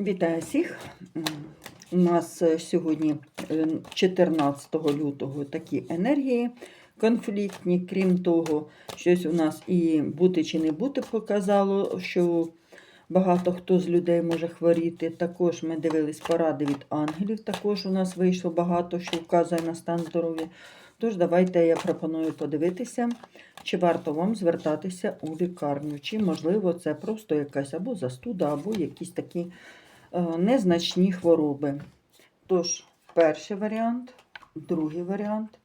Вітаю всіх. У нас е, сьогодні е, 14 лютого такі енергії конфліктні. Крім того, щось у нас і бути чи не бути показало, що багато хто з людей може хворіти. Також ми дивились поради від ангелів. Також у нас вийшло багато, що вказує на стан здоров'я. Тож, давайте я пропоную подивитися, чи варто вам звертатися у лікарню, чи можливо це просто якась або застуда, або якісь такі е, незначні хвороби. Тож, перший варіант, другий варіант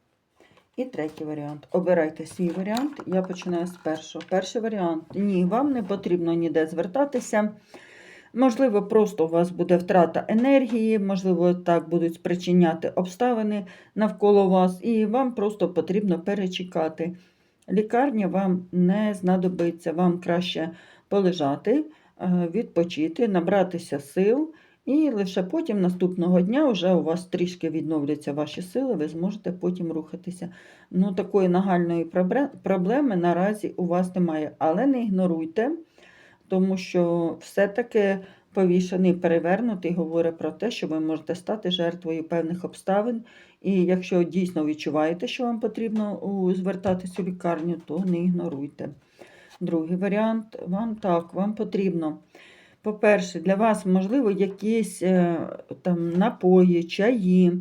і третій варіант. Обирайте свій варіант. Я починаю з першого. Перший варіант. Ні, вам не потрібно ніде звертатися. Можливо, просто у вас буде втрата енергії, можливо, так будуть спричиняти обставини навколо вас, і вам просто потрібно перечекати. Лікарня вам не знадобиться, вам краще полежати, е, відпочити, набратися сил, і лише потім наступного дня вже у вас трішки відновляться ваші сили, ви зможете потім рухатися. Ну, такої нагальної проблеми наразі у вас немає, але не ігноруйте, тому що все-таки повішений перевернутий говорить про те, що ви можете стати жертвою певних обставин. І якщо дійсно відчуваєте, що вам потрібно звертатись у лікарню, то не ігноруйте. Другий варіант вам так, вам потрібно. По-перше, для вас, можливо, якісь е, там напої, чаї,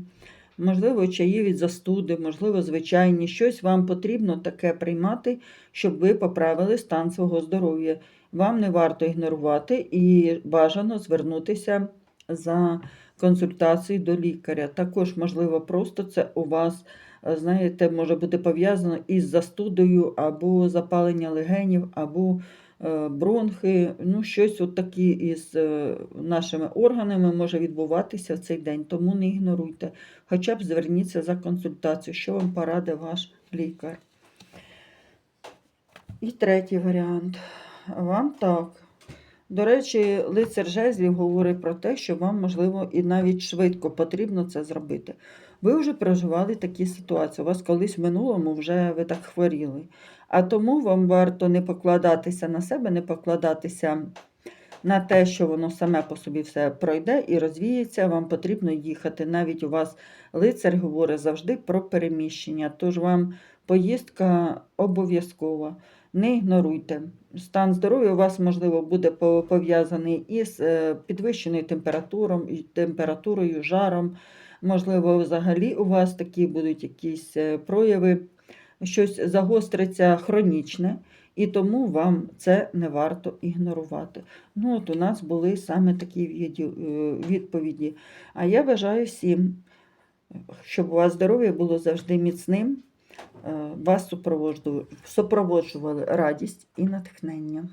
можливо, чаї від застуди, можливо, звичайні. Щось вам потрібно таке приймати, щоб ви поправили стан свого здоров'я. Вам не варто ігнорувати і бажано звернутися за консультацією до лікаря. Також, можливо, просто це у вас, е, знаєте, може бути пов'язано із застудою або запалення легенів, або е, бронхи, ну, щось от такі із е, нашими органами може відбуватися в цей день, тому не ігноруйте. Хоча б зверніться за консультацією, що вам порадить ваш лікар. І третій варіант. Вам так. До речі, лицар жезлів говорить про те, що вам, можливо, і навіть швидко потрібно це зробити. Ви вже проживали такі ситуації. У вас колись в минулому вже ви так хворіли. А тому вам варто не покладатися на себе, не покладатися на те, що воно саме по собі все пройде і розвіється. Вам потрібно їхати. Навіть у вас лицар говорить завжди про переміщення. Тож вам поїздка обов'язкова. Не ігноруйте. Стан здоров'я у вас, можливо, буде пов'язаний із е, підвищеною температурою, жаром. Можливо, взагалі у вас такі будуть якісь е, прояви, щось загостриться хронічне, і тому вам це не варто ігнорувати. Ну, от у нас були саме такі е, відповіді. А я бажаю всім, щоб у вас здоров'я було завжди міцним, вас супроводжували, супроводжували радість і натхнення.